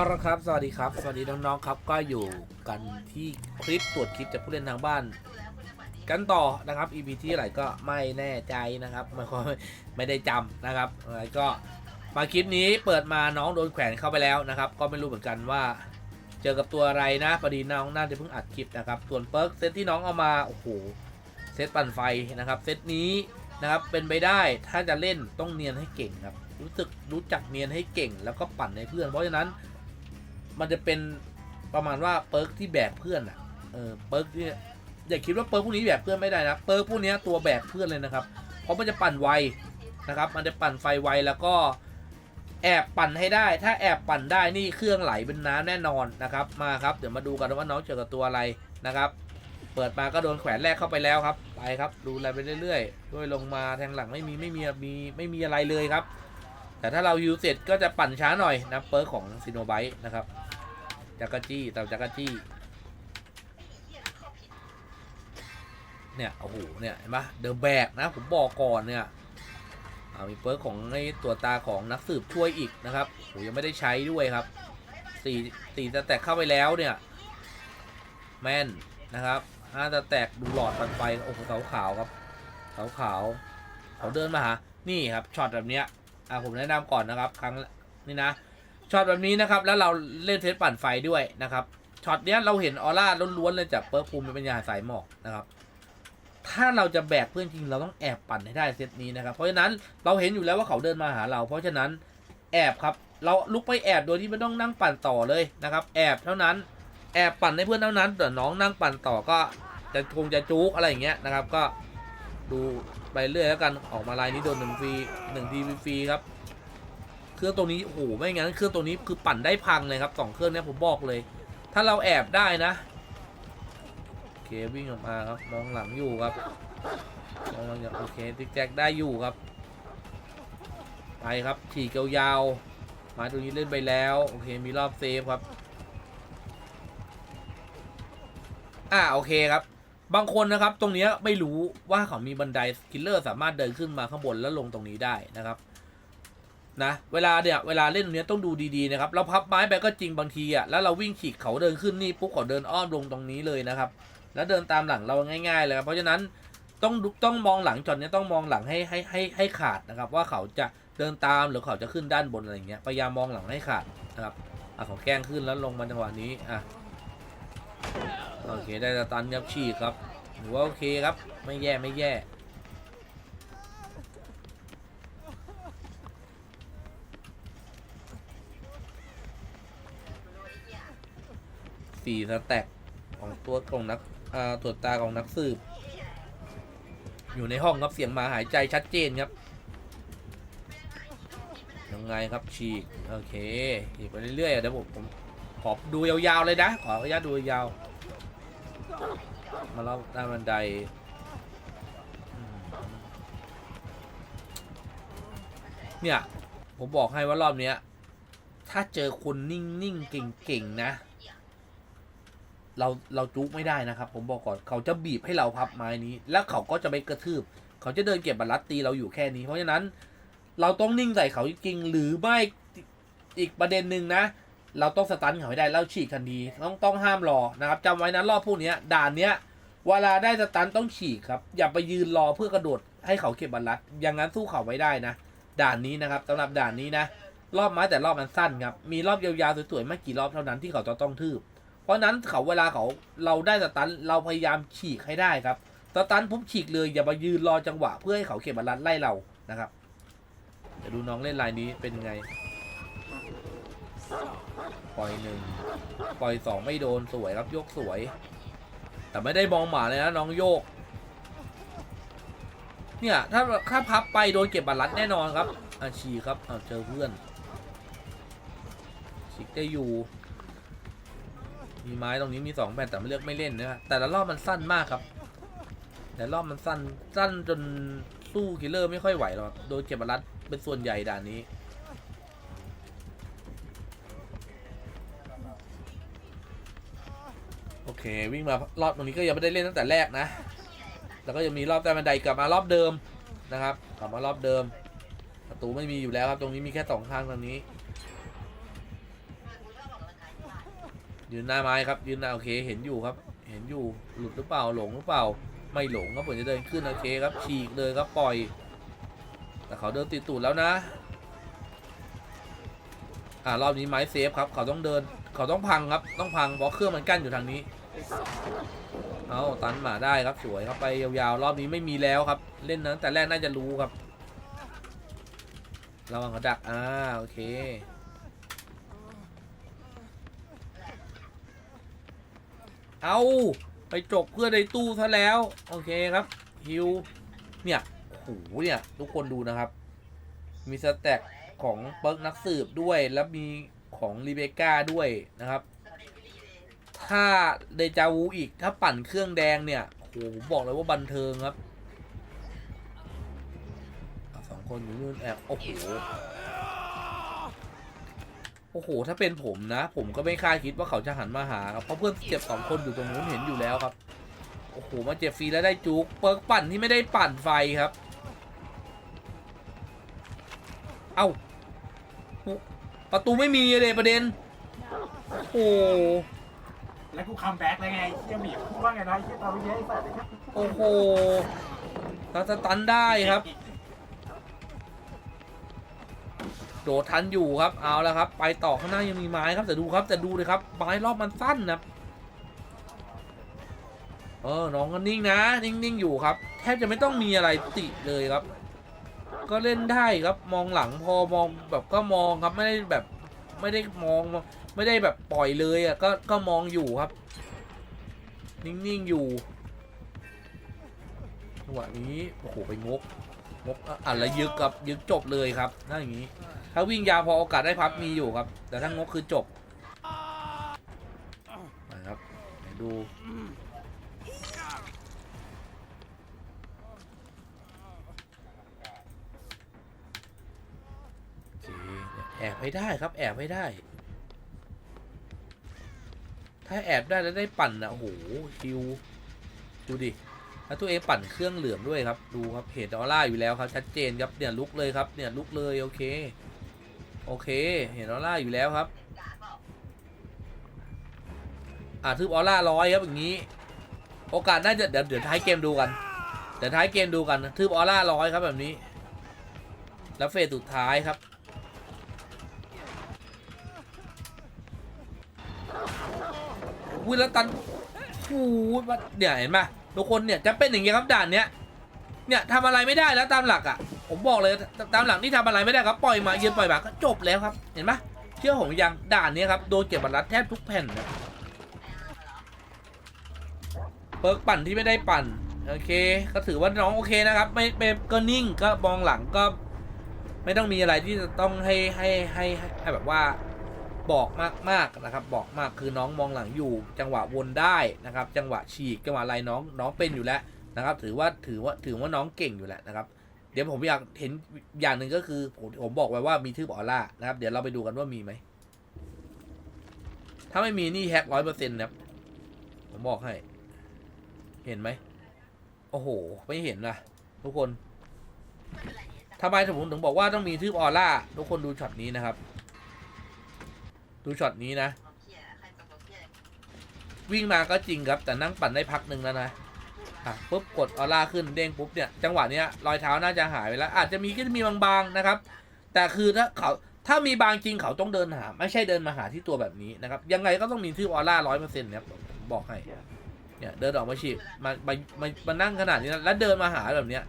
เอาละครับ สวัสดีครับ สวัสดีน้องๆครับ ก็อยู่กันที่คลิปตรวจคลิปจากผู้เล่นทางบ้าน กันต่อนะครับ EP ที่ไหนก็ไม่แน่ใจนะครับไม่ค่อยไม่ได้จำนะครับอะไรก็มาคลิปนี้เปิดมาน้องโดนแขวนเข้าไปแล้วนะครับ ก็ไม่รู้เหมือนกันว่า เจอกับตัวอะไรนะพอดีน้องน่าจะเพิ่งอัดคลิปนะครับ ส่วนเปิร์กเซตที่น้องเอามาโอ้โหเซตปั่นไฟนะครับ เซตนี้นะครับเป็นไปได้ถ้าจะเล่นต้องเนียนให้เก่งครับรู้สึกรู้จักเนียนให้เก่งแล้วก็ปั่นให้เพื่อน เพราะฉะนั้น มันจะเป็นประมาณว่าเปิร์กที่แบกเพื่อนอะเออเปิร์กที่อย่าคิดว่าเปิร์กพวกนี้แบกเพื่อนไม่ได้นะเปิร์กพวกนี้ตัวแบกเพื่อนเลยนะครับ เพราะมันจะปั่นไวนะครับ มันจะปั่นไฟไวแล้วก็แอบปั่นให้ได้ ถ้าแอบปั่นได้นี่เครื่องไหลเป็นน้ำแน่นอนนะครับ มาครับเดี๋ยวมาดูกันว่าน้องเจอกับตัวอะไรนะครับ เปิดมาก็โดนแขวนแรกเข้าไปแล้วครับ ไปครับ ดูอะไรไปเรื่อยๆด้วยลงมาแทงหลังไม่มีไม่มีมีไม่มีอะไรเลยครับ แต่ถ้าเรายูเสร็จก็จะปั่นช้าหน่อยนะเปิร์กของซิโนไบต์นะครับจักรจี้ต่าจักรจี้เนี่ยโอ้โหเนี่ยเห็นปะเดอะแบกนะผมบอกก่อนเนี่ยมีเปิร์กของไอ้ตัวตาของนักสืบช่วยอีกนะครับโอ้ยังไม่ได้ใช้ด้วยครับสี่สี่สแตกเข้าไปแล้วเนี่ยแมนนะครับห้าสแตกดูหลอดปันไฟโอ้โหเสาขาวครับเสาขาวเขาเดินมาหานี่ครับช็อตแบบเนี้ย อ่าผมแนะนำก่อนนะครับ ครั้งนี่นะช็อตแบบนี้นะครับ แล้วเราเล่นเทสปั่นไฟด้วยนะครับช็อตเนี้ยเราเห็นออร่าล้วนๆเลยจากเปิร์กภูมิเป็นยาสายหมอกนะครับ ถ้าเราจะแบกเพื่อนจริงเราต้องแอบปั่นให้ได้เซตนี้นะครับ เพราะฉะนั้นเราเห็นอยู่แล้วว่าเขาเดินมาหาเรา เพราะฉะนั้นแอบครับ เราลุกไปแอบโดยที่ไม่ต้องนั่งปั่นต่อเลยนะครับ แอบเท่านั้น แอบปั่นให้เพื่อนเท่านั้นแต่น้องนั่งปั่นต่อก็จะคงจะจุกอะไรอย่างเงี้ยนะครับ ก็ ดูไปเรื่อยแล้วกันออกมาลายนี้โดนหนึ่งฟรีหนึ่งทีฟรีครับ เครื่องตัวนี้โอ้โหไม่งั้นเครื่องตัวนี้คือปั่นได้พังเลยครับสองเครื่องเนี้ผมบอกเลย ถ้าเราแอบได้นะโอเควิ่งออกมาครับมองหลังอยู่ครับมองหลังอย่างโอเคติ๊กแจ็คได้อยู่ครับ ไปครับฉีกยาวๆมาตัวนี้เล่นไปแล้วโอเคมีรอบเซฟครับอ่าโอเคครับ บางคนนะครับตรงนี้ไม่รู้ว่าเขามีบันไดคิลเลอร์สามารถเดินขึ้นมาข้างบนแล้วลงตรงนี้ได้นะครับนะเวลาเนี่ยเวลาเล่นตรงเนี้ยต้องดูดีๆนะครับเราพับไม้ไปก็จริงบางทีอะแล้วเราวิ่งฉีกเขาเดินขึ้นนี่ปุ๊บเขาเดินอ้อมลงตรงนี้เลยนะครับ แล้วเดินตามหลังเราง่ายๆเลยครับเพราะฉะนั้นต้องดูต้องมองหลังจอดเนี้ยต้องมองหลังให้ให้ให้ให้ขาดนะครับ ว่าเขาจะเดินตามหรือเขาจะขึ้นด้านบนอะไรเงี้ยพยายามมองหลังให้ขาดนะครับอะเขาแกล้งขึ้นแล้วลงมาจังหวะนี้อะ โอเคได้สตันครับฉีครับถือว่าโอเคครับไม่แย่ไม่แย่สี่สแต็กของตัวของนักตรวจตาของนักสืบ อยู่ในห้องครับเสียงหมาหายใจชัดเจนครับยังไงครับฉีกโอเคฉีกไปเรื่อยๆเดี๋ยวผมผมขอดูยาวๆเลยนะ ขออนุญาตดูยาว มาแล้วด้านบันไดเนี่ย ผมบอกให้ว่ารอบเนี้ย ถ้าเจอคนนิ่งๆ เก่งๆ นะ เราเราจุกไม่ได้นะครับ ผมบอกก่อนเขาจะบีบให้เราพับไม้นี้ แล้วเขาก็จะไปกระทืบ เขาจะเดินเก็บบรรลัดตีเราอยู่แค่นี้ เพราะฉะนั้น เราต้องนิ่งใส่เขาจริงๆหรือไม่อีกประเด็นหนึ่งนะ เราต้องสตันเขาให้ได้แล้วฉีกทันทีต้องต้องห้ามรอนะครับจำไว้นะรอบพวกนี้ด่านเนี้ยเวลาได้สตันต้องฉีกครับอย่าไปยืนรอเพื่อกระโดดให้เขาเก็บบรรลัดอย่างนั้นสู้เขาไม่ได้นะ ด่านนี้นะครับสำหรับด่านนี้นะ รอบไม้แต่รอบมันสั้นครับมีรอบยาวๆสวยๆไม่กี่รอบเท่านั้นที่เขาจะต้องทืบเพราะนั้นเขาเวลาเขาเราได้สตันเราพยายามฉีกให้ได้ครับสตันปุ๊บฉีกเลยอย่ามายืนรอจังหวะ เพื่อให้เขาเก็บบอลลันไล่เรานะครับเดี๋ยวดูน้องเล่นลายนี้เป็นยังไง ปล่อยหนึ่งปล่อยสองไม่โดนสวยรับโยกสวย แต่ไม่ได้มองหมาเลยนะน้องโยก เนี่ยถ้าถ้าพับไปโดนเก็บบอลลันแน่นอนครับอาฉีครับเอาเจอเพื่อนฉีกได้อยู่มีไม้ตรงนี้มีสองแผ่นแต่ไม่เลือกไม่เล่นนะแต่ละรอบมันสั้นมากครับ แต่รอบมันสั้นสั้นจนสู้คิลเลอร์ไม่ค่อยไหวหรอกโดนเก็บบรัดเป็นส่วนใหญ่ด่านนี้ โอเค วิ่งมารอบตรงนี้ก็ยังไม่ได้เล่นตั้งแต่แรกนะ แล้วก็ยังมีรอบใต้บันไดกลับมารอบเดิมนะครับ กลับมารอบเดิม ประตูไม่มีอยู่แล้วครับ ตรงนี้มีแค่สองข้างตรงนี้ ยืนหน้าไม้ครับ ยืนหน้าโอเค เห็นอยู่ครับ เห็นอยู่ หลุดหรือเปล่า หลงหรือเปล่า ไม่หลงครับผมจะเดินขึ้นโอเคครับ ฉีกเลยครับ ปล่อย แต่เขาเดินติดตูดแล้วนะ อ่ารอบนี้ไม้เซฟครับ เขาต้องเดิน เขาต้องพังครับ ต้องพังเพราะเครื่องมันกั้นอยู่ทางนี้ เอาตันหมาได้ครับสวยครับไปยาวๆ รอบนี้ไม่มีแล้วครับ เล่นนั้นแต่แรกน่าจะรู้ครับระวังเขาดักอ่าโอเคเอาไปจกเพื่อในตู้ซะแล้ว โอเคครับฮิวเนี่ยโอ้โหเนี่ย ทุกคนดูนะครับ มีสแต็กของเปิร์กนักสืบด้วย แล้วมีของรีเบก้าด้วยนะครับ ถ้าเดจาวูอีกถ้าปั่นเครื่องแดงเนี่ยโอ้โหผมบอกเลยว่าบันเทิงครับสองคนอยู่นู่นแอบโอ้โหโอ้โห ถ้าเป็นผมนะ ผมก็ไม่คาดคิดว่าเขาจะหันมาหาครับเพราะเพื่อนเจ็บสองคนอยู่ตรงนู้นเห็นอยู่แล้วครับ โอ้โห มาเจ็บฟรีแล้วได้จุกเปิร์กปั่นที่ไม่ได้ปั่นไฟครับ เอ้าประตูไม่มีเลยประเด็น โอ้โห แล้วกูคัมแบ็กแล้วไงเชี่ยหมีพูดว่าไงนะไอ้เชี่ยตอนเมื่อกี้ไอ้สัตว์โอ้โหเราสตันได้ครับ โดดทันอยู่ครับเอาแล้วครับ ไปต่อข้างหน้ายังมีไม้ครับแต่ดูครับแต่ดูเลยครับไม้รอบมันสั้นนะครับเออน้องก็นิ่งนะ นิ่งๆอยู่ครับ แทบจะไม่ต้องมีอะไรติเลยครับ ก็เล่นได้ครับมองหลังพอมองแบบก็มองครับไม่ได้แบบ ไม่ได้มองไม่ได้แบบปล่อยเลยอะก็ก็มองอยู่ครับ นิ่ง ๆ อยู่จังหวะนี้โอ้โหไปงกงกอะอะแล้วยึกครับยึกจบเลยครับนั่นอย่างนี้ ถ้าวิ่งยาวพอโอกาสได้พับมีอยู่ครับ แต่ถ้างกคือจบนะครับไหนดูโอเค แอบให้ได้ครับแอบให้ได้ ถ้าแอบได้แล้วได้ปั่นอะโอ้โหคิวดูดิแล้วตัวเองปั่นเครื่องเหลืองด้วยครับ ดูครับเห็นออร่าอยู่แล้วครับชัดเจนครับเนี่ยลุกเลยครับเนี่ยลุกเลยโอเคโอเค เห็นออร่าอยู่แล้วครับ อ่าทึบออร่าร้อยครับอย่างนี้ โอกาสน่าจะเดี๋ยวเดี๋ยวท้ายเกมดูกัน เดี๋ยวท้ายเกมดูกัน ทึบออร่าร้อยครับแบบนี้ แล้วเฟสสุดท้ายครับ วิลตันโอ้โหเนี่ยเห็นไหมทุกคนเนี่ยจะเป็นอย่างเงี้ยครับด่านเนี้ยเนี่ยทำอะไรไม่ได้แล้วตามหลักอะ ผมบอกเลยตามหลักนี่ทำอะไรไม่ได้ครับปล่อยมายืนปล่อยมาก็จบแล้วครับ เห็นไหมเชื่อผมยังด่านเนี้ยครับโดนเก็บบัตรลัดแทบทุกแผ่นนะเปิร์กปั่นที่ไม่ได้ปั่นโอเค ก็ถือว่าน้องโอเคนะครับ ไม่ไม่ก็นิ่งก็มองหลังก็ ไม่ต้องมีอะไรที่จะต้องให้ให้ให้ให้ให้แบบว่า บอกมากมากๆนะครับบอกมากคือน้องมองหลังอยู่ จังหวะวนได้นะครับ จังหวะฉีกจังหวะอะไรน้องน้องเป็นอยู่แล้วนะครับ ถือว่าถือว่าถือว่าน้องเก่งอยู่แล้วนะครับ เดี๋ยวผมอยากเห็นอย่างหนึ่งก็คือผมผมบอกไว้ว่ามีทืบออร่านะครับ เดี๋ยวเราไปดูกันว่ามีไหมถ้าไม่มีนี่แฮกร้อยเปอร์เซ็นต์นะครับผมบอกให้ เห็นไหมโอ้โห ไม่เห็นนะทุกคนทำไมผมถึงบอกว่าต้องมีทืบออร่าทุกคนดูช็อตนี้นะครับ ดูช็อตนี้นะ วิ่งมาก็จริงครับ แต่นั่งปั่นได้พักหนึ่งแล้วนะอะปุ๊บกดออร่าขึ้นเด้งปุ๊บเนี่ยจังหวะเนี้ยรอยเท้าน่าจะหายไปแล้ว อาจจะมีก็จะมีบางๆนะครับ แต่คือถ้าเขาถ้ามีบางจริงเขาต้องเดินหา ไม่ใช่เดินมาหาที่ตัวแบบนี้นะครับยังไงก็ต้องมีที่ออร่าร้อยเปอร์เซ็นต์ครับผมบอกให้เนี่ยเดินออกมาฉีกมามามามานั่งขนาดนี้นะแล้วเดินมาหาแบบเนี้ย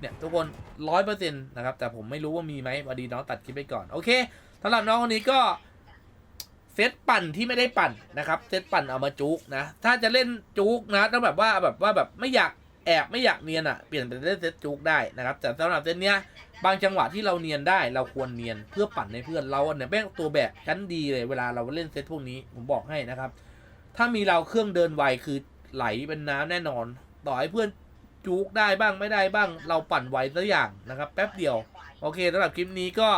เนี่ยทุกคนร้อยเปอร์เซ็นต์นะครับแต่ผมไม่รู้ว่ามีไหมพอดีน้องตัดคลิปไปก่อนโอเคสำหรับน้องคนนี้ก็ เซตปั่นที่ไม่ได้ปั่นนะครับเซตปั่นเอามาจุกนะ ถ้าจะเล่นจุกนะต้องแบบว่าแบบว่าแบบไม่อยากแอบไม่อยากเนียนอะเปลี่ยนเป็นเล่นเซตจุกได้นะครับแต่สำหรับเซตเนี้ยบางจังหวะที่เราเนียนได้เราควรเนียนเพื่อปั่นในเพื่อนเราเนี่ยแม่งตัวแบกชั้นดีเลยเวลาเราเล่นเซตพวกนี้ผมบอกให้นะครับ ถ้ามีเราเครื่องเดินไวคือไหลเป็นน้ำแน่นอน ต่อให้เพื่อนจุกได้บ้างไม่ได้บ้าง เราปั่นไวสักอย่างนะครับ แป๊บเดียว โอเคสำหรับคลิปนี้ก็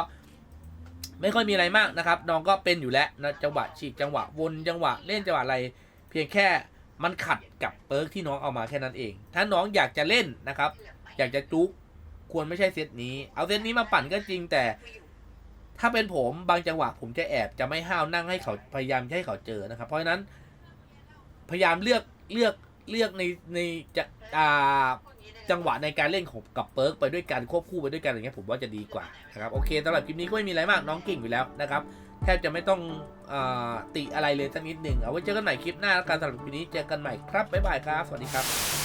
ไม่ค่อยมีอะไรมากนะครับ น้องก็เป็นอยู่แล้วนะจังหวะฉีกจังหวะวนจังหวะเล่นจังหวะอะไร เพียงแค่มันขัดกับเปิร์กที่น้องเอามาแค่นั้นเอง ถ้าน้องอยากจะเล่นนะครับ อยากจะจุกควรไม่ใช่เซตนี้ เอาเซตนี้มาปั่นก็จริงแต่ ถ้าเป็นผมบางจังหวะผมจะแอบจะไม่ห้าวนั่งให้เขาพยายามให้เขาเจอนะครับ เพราะฉะนั้นพยายามเลือกเลือก เลือกในในจะอ่าจังหวะในการเล่นของกับเปิร์กไปด้วยกันควบคู่ไปด้วยกันอย่างเงี้ยผมว่าจะดีกว่านะครับโอเคสำหรับคลิปนี้ก็ไม่มีอะไรมากน้องเก่งอยู่แล้วนะครับแทบจะไม่ต้องอาติอะไรเลยสักนิดหนึ่งเอาไว้เจอกันใหม่คลิปหน้าแล้วกันสำหรับคลิปนี้เจอกันใหม่ครับบ๊ายบายครับสวัสดีครับ